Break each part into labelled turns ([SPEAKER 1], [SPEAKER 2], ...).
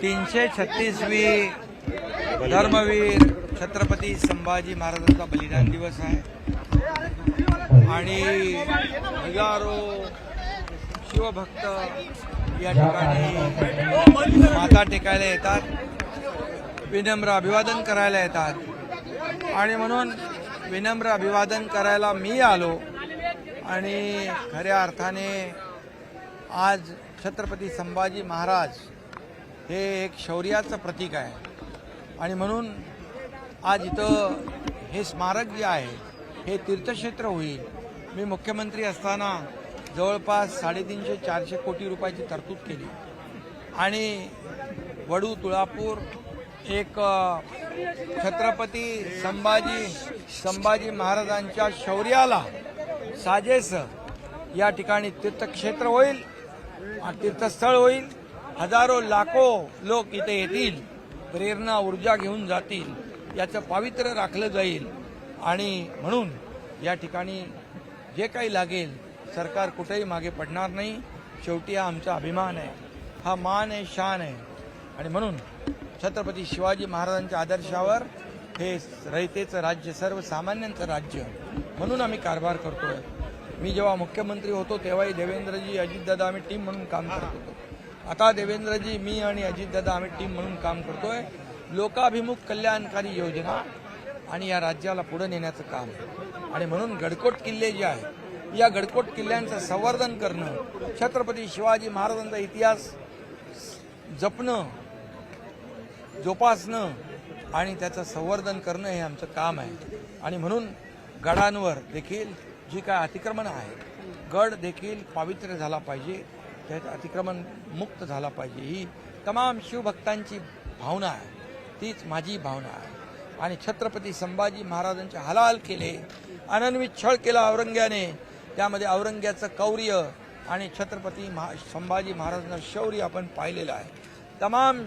[SPEAKER 1] तीनशे छत्तीसवी धर्मवीर छत्रपती संभाजी महाराजांचा बलिदान दिवस आहे. आणि हजारो शिवभक्त या ठिकाणी माता टेकायला येतात विनम्र अभिवादन करायला येतात. आणि म्हणून विनम्र अभिवादन करायला मी आलो. आणि खऱ्या अर्थाने आज छत्रपती संभाजी महाराज हे एक शौर्याचं प्रतीक आहे. आणि म्हणून आज इथं हे स्मारक जे आहे हे तीर्थक्षेत्र होईल. मी मुख्यमंत्री असताना जवळपास साडेतीनशे चारशे कोटी रुपयाची तरतूद केली. आणि वडू तुळापूर एक छत्रपती संभाजी संभाजी महाराजांच्या शौर्याला साजेस या ठिकाणी तीर्थक्षेत्र होईल तीर्थस्थळ होईल. हजारो लाखो लोक इथे येतील. प्रेरणा ऊर्जा घेऊन जातील. याचं पावित्र्य राखलं जाईल. आणि म्हणून या ठिकाणी जे काही लागेल सरकार कुठेही मागे पडणार नाही. शेवटी हा आमचा अभिमान आहे. हा मान आहे शान आहे. आणि म्हणून छत्रपती शिवाजी महाराजांच्या आदर्शावर हे रयतेचं राज्य सर्वसामान्यांचं राज्य म्हणून आम्ही कारभार करतोय. मी जेव्हा मुख्यमंत्री होतो तेव्हाही देवेंद्रजी अजितदादा आम्ही टीम म्हणून काम करत होतो. आता देवेंद्रजी मी आणि अजितदादा आम्ही टीम म्हणून काम करतोय. लोकाभिमुख कल्याणकारी योजना आणि या राज्याला पुढे नेण्याचं काम आणि म्हणून गडकोट किल्ले जे आहे या गडकोट किल्ल्यांचं संवर्धन करणं छत्रपती शिवाजी महाराजांचा इतिहास जपणं जोपासणं आणि त्याचं संवर्धन करणं हे आमचं काम आहे. आणि म्हणून गडांवर देखील जी काय अतिक्रमण आहे गड देखील पावित्र्य झाला पाहिजे त्यात अतिक्रमण मुक्त झाला पाहिजे ही तमाम शिवभक्तांची भावना आहे. तीच माझी भावना आहे. आणि छत्रपती संभाजी महाराजांचे हलाल केले अनन्वित छळ केला औरंग्याने त्यामध्ये औरंग्याचं कौर्य आणि छत्रपती महा संभाजी महाराजांचं शौर्य आपण पाहिलेलं आहे. तमाम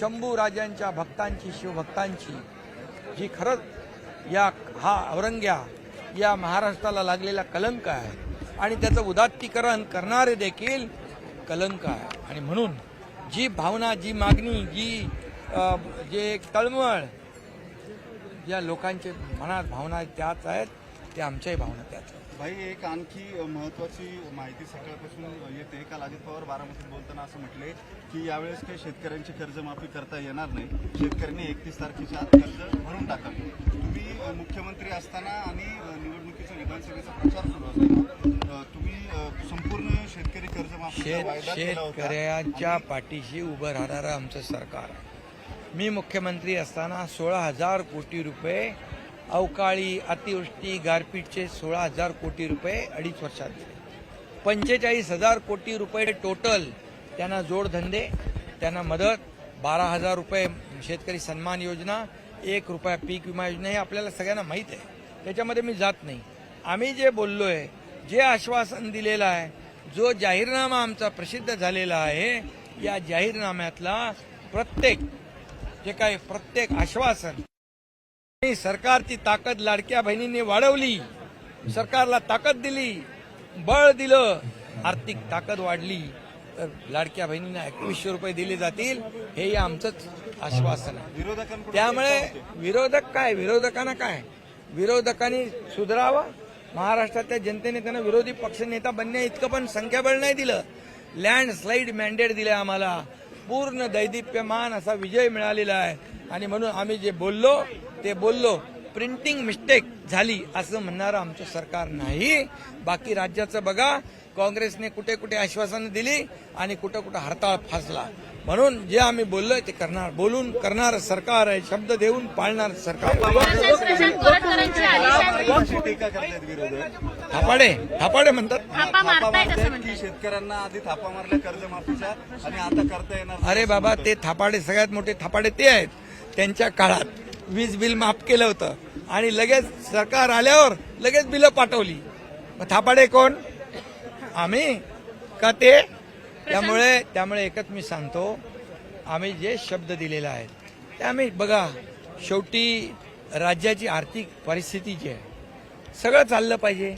[SPEAKER 1] शंभू राजांच्या भक्तांची शिवभक्तांची जी खरंच या हा औरंग्या या महाराष्ट्राला लागलेला कलंक आहे. आणि त्याचं उदात्तीकरण करणारे देखील कलंक आहे. आणि म्हणून जी भावना जी मागणी जी जे एक तळमळ ज्या लोकांचे मनात भावना त्याच आहेत त्या आमच्याही भावना त्याच आहेत.
[SPEAKER 2] भाई एक आणखी महत्वाची माहिती सकाळपासून येते. काल अजित पवार बारामतीत बोलताना असं म्हटले की यावेळेस काही शेतकऱ्यांची कर्जमाफी करता येणार नाही. शेतकऱ्यांनी एकतीस तारखेच्या आत कर्ज भरून मुख्यमंत्री असताना आणि निवडणुकीचा विधानसभेचा प्रचार सुरू असताना तुम्ही संपूर्ण शेतकरी होता.
[SPEAKER 1] शेतकऱ्याच्या पाठीशी उभं राहणारं आमचं सरकार आहे. मी मुख्यमंत्री असताना सोळा हजार कोटी रुपये अवकाळी अतिवृष्टी गारपीटचे सोळा हजार कोटी रुपये अडीच वर्षात दिले. पंचेचाळीस हजार कोटी रुपये टोटल त्यांना जोडधंदे त्यांना मदत बारा हजार रुपये शेतकरी सन्मान योजना एक रुपया पीक विमा योजना हे आपल्याला सगळ्यांना माहीत आहे. त्याच्यामध्ये मी जात नाही. आम्ही जे बोललो आहे जे आश्वासन दिलेलं आहे जो जाहीरनामा आमचा प्रसिद्ध झालेला आहे या जाहीरनाम्यातला प्रत्येक जे काही प्रत्येक आश्वासन सरकारची ताकद लाडक्या बहिणींनी वाढवली सरकारला ताकद दिली बळ दिलं आर्थिक ताकद वाढली. लाडक्या बहिणींना एकवीसशे रुपये दिले जातील हेही आमचंच आश्वासन आहे. त्यामुळे विरोधक काय? विरोधकांना काय? विरोधकांनी सुधारावं. महाराष्ट्रातल्या जनतेने त्यांना विरोधी पक्षनेता बनण्या इतकं पण संख्याबळ नाही दिलं. लँडस्लाईड मॅन्डेट दिलं आम्हाला. पूर्ण दैदिप्यमान असा विजय मिळालेला आहे. आणि म्हणून आम्ही जे बोललो ते बोललो. प्रिंटिंग मिस्टेक झाली असं म्हणणारं आमचं सरकार नाही. बाकी राज्याचं बघा काँग्रेसने कुठे कुठे आश्वासनं दिली आणि कुठं कुठं हरताळ फासला. म्हणून जे आम्ही बोललोय ते करणार बोलून करणार सरकार आहे शब्द देऊन पाळणार सरकार. थापाडे थापाडे म्हणतात.
[SPEAKER 2] शेतकऱ्यांना आधी थापा मारल्या कर्जमाफीच्या आणि आता करता येणार.
[SPEAKER 1] अरे बाबा ते थापाडे सगळ्यात मोठे थापाडे ते आहेत. त्यांच्या काळात. वीज बिल माफ केलं होतं. आणि लगेच सरकार आल्यावर लगेच बिलं पाठवली. मग थापाडे कोण? आम्ही? का ते? त्यामुळे त्यामुळे एकच मी सांगतो आम्ही जे शब्द दिलेला आहे ते आम्ही बघा शेवटी राज्याची आर्थिक परिस्थिती जी आहे सगळं चाललं पाहिजे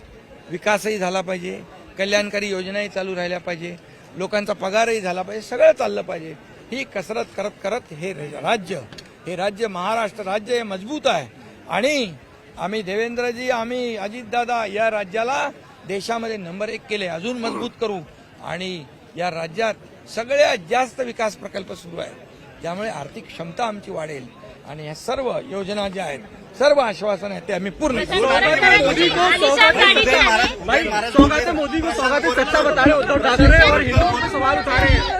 [SPEAKER 1] विकासही झाला पाहिजे कल्याणकारी योजनाही चालू राहिल्या पाहिजे लोकांचा पगारही झाला पाहिजे सगळं चाललं पाहिजे. ही कसरत करत करत हे राज्य हे राज्य महाराष्ट्र राज्य हे मजबूत आहे. आणि आम्ही देवेंद्रजी आम्ही अजितदादा या राज्याला देशामध्ये नंबर एक केले. अजून मजबूत करू. आणि या राज्यात सगळ्यात जास्त विकास प्रकल्प सुरू आहेत. त्यामुळे आर्थिक क्षमता आमची वाढेल. आणि ह्या सर्व योजना ज्या आहेत सर्व आश्वासन आहेत ते आम्ही पूर्ण करू.
[SPEAKER 3] मोदी को स्वागत
[SPEAKER 2] भाई
[SPEAKER 4] स्वागत मोदी को स्वागत सत्ता बता रहे उद्धव ठाकरे और हिंदुओं पे सवाल उठा रहे हैं।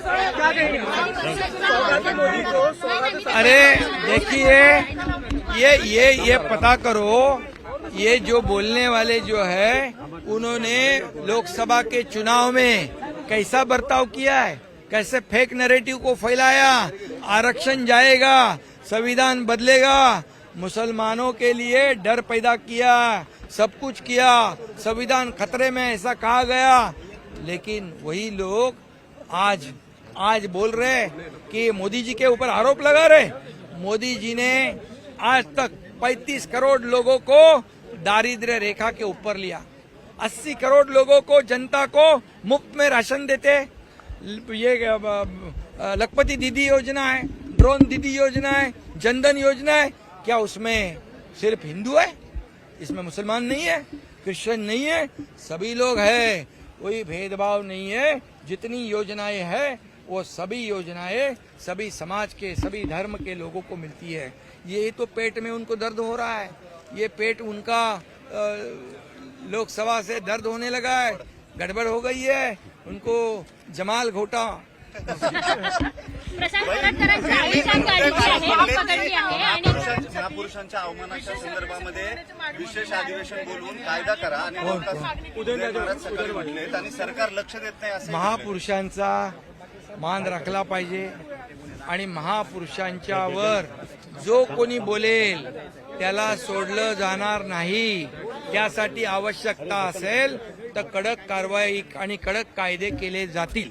[SPEAKER 1] अरे, देखिए, ये ये ये पता करो, ये जो बोलने वाले जो है, उन्होंने लोकसभा के चुनाव में कैसा बर्ताव किया है? कैसे फेक नैरेटिव को फैलाया? आरक्षण जाएगा, संविधान बदलेगा, मुसलमानों के लिए डर पैदा किया, सब कुछ किया, संविधान खतरे में ऐसा कहा गया। लेकिन वही लोग आज आज बोल रहे कि मोदी जी के ऊपर आरोप लगा रहे मोदी जी ने आज तक 35 करोड़ लोगों को दारिद्र्य रेखा के ऊपर लिया। 80 करोड़ लोगों को जनता को मुफ़्त में राशन देते ये लखपति दीदी योजना है, ड्रोन दीदी योजना है, जनधन योजना है। क्या उसमें सिर्फ़ हिंदू है? इसमें मुसलमान नहीं है, क्रिश्चियन नहीं है, सभी लोग है। कोई भेदभाव नहीं है, जितनी योजनाएँ है वो सभी योजनाएं सभी समाज के सभी धर्म के लोगों को मिलती है। ये तो पेट में उनको दर्द हो रहा है। ये पेट उनका लोकसभा से दर्द होने लगा है। गड़बड़ हो गई है। उनको जमाल घोटा।
[SPEAKER 2] महापुरुषांच्या अवमानाच्या संदर्भामध्ये विशेष अधिवेशन बोलवून कायदा करा आणि सरकार लक्ष देत नाही
[SPEAKER 1] महापुरुषांचा मान राखला पाहिजे. आणि महापुरुषांच्यावर जो कोणी बोलेल त्याला सोडलं जाणार नाही. त्यासाठी आवश्यकता असेल तर कडक कारवाई आणि कडक कायदे केले जातील.